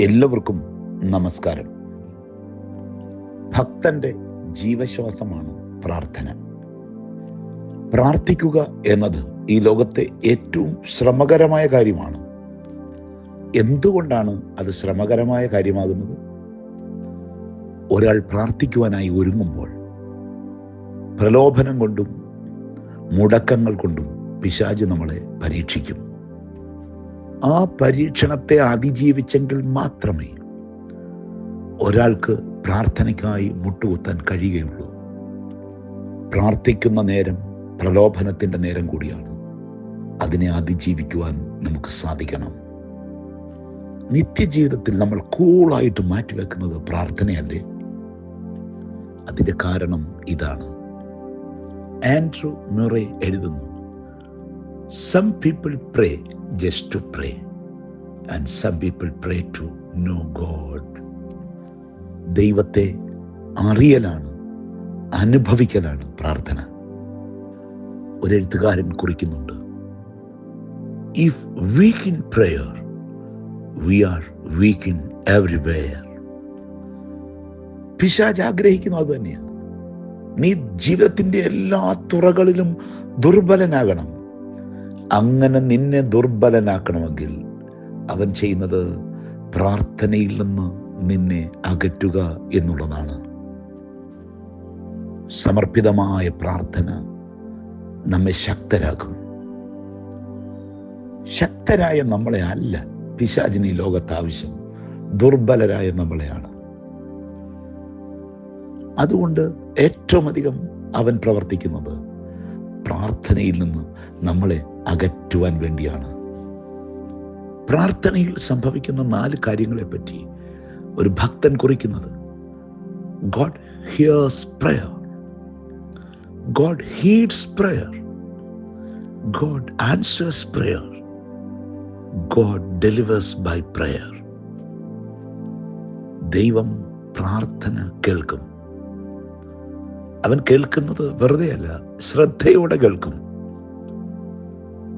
എല്ലാവർക്കും നമസ്കാരം. ഭക്തന്റെ ജീവശ്വാസമാണ് പ്രാർത്ഥന. പ്രാർത്ഥിക്കുക എന്നത് ഈ ലോകത്തെ ഏറ്റവും ശ്രമകരമായ കാര്യമാണ്. എന്തുകൊണ്ടാണ് അത് ശ്രമകരമായ കാര്യമാകുന്നത്? ഒരാൾ പ്രാർത്ഥിക്കുവാനായി ഒരുങ്ങുമ്പോൾ പ്രലോഭനം കൊണ്ടും മുടക്കങ്ങൾ കൊണ്ടും പിശാജ് നമ്മളെ പരീക്ഷിക്കും. ആ പരീക്ഷണത്തെ അതിജീവിച്ചെങ്കിൽ മാത്രമേ ഒരാൾക്ക് പ്രാർത്ഥനയ്ക്കായി മുട്ടുകുത്താൻ കഴിയുകയുള്ളൂ. പ്രാർത്ഥിക്കുന്ന നേരം പ്രലോഭനത്തിന്റെ നേരം കൂടിയാണ്. അതിനെ അതിജീവിക്കുവാൻ നമുക്ക് സാധിക്കണം. നിത്യജീവിതത്തിൽ നമ്മൾ കൂളായിട്ട് മാറ്റിവെക്കുന്നത് പ്രാർത്ഥനയല്ലേ? അതിന്റെ കാരണം ഇതാണ്. ആൻഡ്രൂ മ്യൂറെ എഴുതുന്നു some people pray just to pray. And some people pray to know God ദൈവത്തെ അറിയലാണ് അനുഭവിക്കലാണ് പ്രാർത്ഥന. ഒരു എഴുത്തുകാരൻ കുറിക്കുന്നുണ്ട് if weak in prayer we are weak in everywhere പിശാജ് ആഗ്രഹിക്കുന്നു അത് തന്നെയാണ്. നീ ജീവിതത്തിന്റെ എല്ലാ തുറകളിലും ദുർബലനാകണം. അങ്ങനെ നിന്നെ ദുർബലനാക്കണമെങ്കിൽ അവൻ ചെയ്യുന്നത് പ്രാർത്ഥനയിൽ നിന്ന് നിന്നെ അകറ്റുക എന്നുള്ളതാണ്. സമർപ്പിതമായ പ്രാർത്ഥന നമ്മെ ശക്തരാക്കും. ശക്തരായ നമ്മളെ അല്ല പിശാചിന് ഈ ലോകത്ത് ആവശ്യം. ദുർബലരായ നമ്മളെയാണ്. അതുകൊണ്ട് ഏറ്റവും അധികം അവൻ പ്രവർത്തിക്കുന്നത് പ്രാർത്ഥനയിൽ നിന്ന് നമ്മളെ അകറ്റുവാൻ വേണ്ടിയാണ്. പ്രാർത്ഥനയിൽ സംഭവിക്കുന്ന നാല് കാര്യങ്ങളെ പറ്റി ഒരു ഭക്തൻ കുറിക്കുന്നത്. God hears prayer God heeds prayer God answers prayer God delivers by prayer ദൈവം പ്രാർത്ഥന കേൾക്കും. അവൻ കേൾക്കുന്നത് വെറുതെയല്ല ശ്രദ്ധയോടെ കേൾക്കും.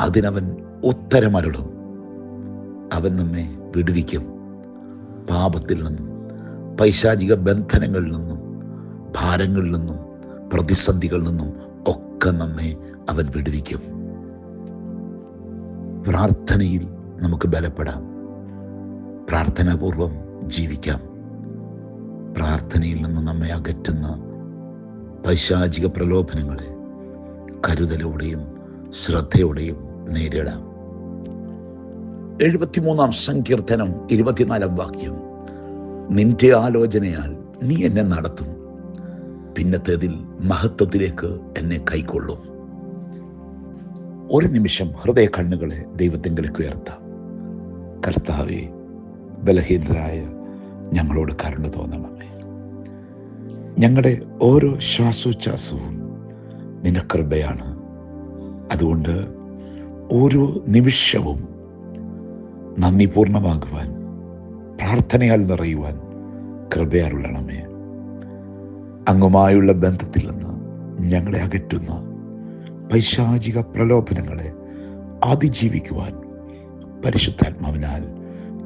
അതിനവൻ ഉത്തരമരുളും അവൻ നമ്മെ വിടുവിക്കും. പാപത്തിൽ നിന്നും പൈശാചിക ബന്ധനങ്ങളിൽ നിന്നും ഭാരങ്ങളിൽ നിന്നും പ്രതിസന്ധികളിൽ നിന്നും ഒക്കെ നമ്മെ അവൻ വിടുവിക്കും. പ്രാർത്ഥനയിൽ നമുക്ക് ബലപ്പെടാം. പ്രാർത്ഥനാപൂർവം ജീവിക്കാം. പ്രാർത്ഥനയിൽ നിന്ന് നമ്മെ അകറ്റുന്ന പൈശാചിക പ്രലോഭനങ്ങളെ കരുതലോടെയും ശ്രദ്ധയോടെയും നേരിടാം. എഴുപത്തിമൂന്നാം സങ്കീർത്തനം ഇരുപത്തിനാലാം വാക്യം. നിന്റെ ആലോചനയാൽ നീ എന്നെ നടത്തും. പിന്നത്തേതിൽ മഹത്വത്തിലേക്ക് എന്നെ കൈക്കൊള്ളും. ഒരു നിമിഷം ഹൃദയ കണ്ണുകളെ ദൈവത്തിങ്കിലേക്ക് ഉയർത്താം. കർത്താവെ ബലഹീനരായ ഞങ്ങളോട് കരുണ തോന്നണമേ. ഞങ്ങളുടെ ഓരോ ശ്വാസോച്ഛ്വാസവും നിന്റെ കൃപയാണ്. അതുകൊണ്ട് ഓരോ നിമിഷവും നന്ദി പൂർണമാകുവാൻ പ്രാർത്ഥനയാൽ നിറയുവാൻ കൃപയാറുള്ളണമേ അങ്ങുമായുള്ള ബന്ധത്തിൽ നിന്ന് ഞങ്ങളെ അകറ്റുന്ന പൈശാചിക പ്രലോഭനങ്ങളെ അതിജീവിക്കുവാൻ പരിശുദ്ധാത്മാവിനാൽ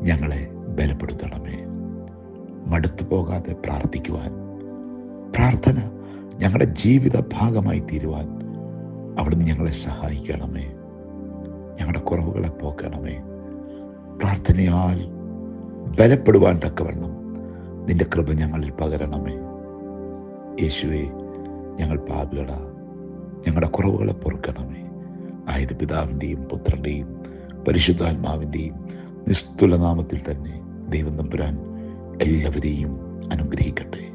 ഞങ്ങളെ ബലപ്പെടുത്തണമേ. മടുത്തു പോകാതെ പ്രാർത്ഥിക്കുവാൻ പ്രാർത്ഥന ഞങ്ങളുടെ ജീവിത ഭാഗമായി തീരുവാൻ അവിടുന്ന് ഞങ്ങളെ സഹായിക്കണമേ. ഞങ്ങളുടെ കുറവുകളെ പോക്കണമേ. പ്രാർത്ഥനയാൽ ബലപ്പെടുവാൻ തക്കവണ്ണം നിന്റെ കൃപ ഞങ്ങളിൽ പകരണമേ. യേശുവെ ഞങ്ങൾ പാപികളാ. ഞങ്ങളുടെ കുറവുകളെ പൊറുക്കണമേ. ആയത് പിതാവിന്റെയും പുത്രന്റെയും പരിശുദ്ധാത്മാവിന്റെയും നിസ്തുല നാമത്തിൽ തന്നെ ദൈവം തമ്പുരാൻ എല്ലാവരെയും അനുഗ്രഹിക്കണം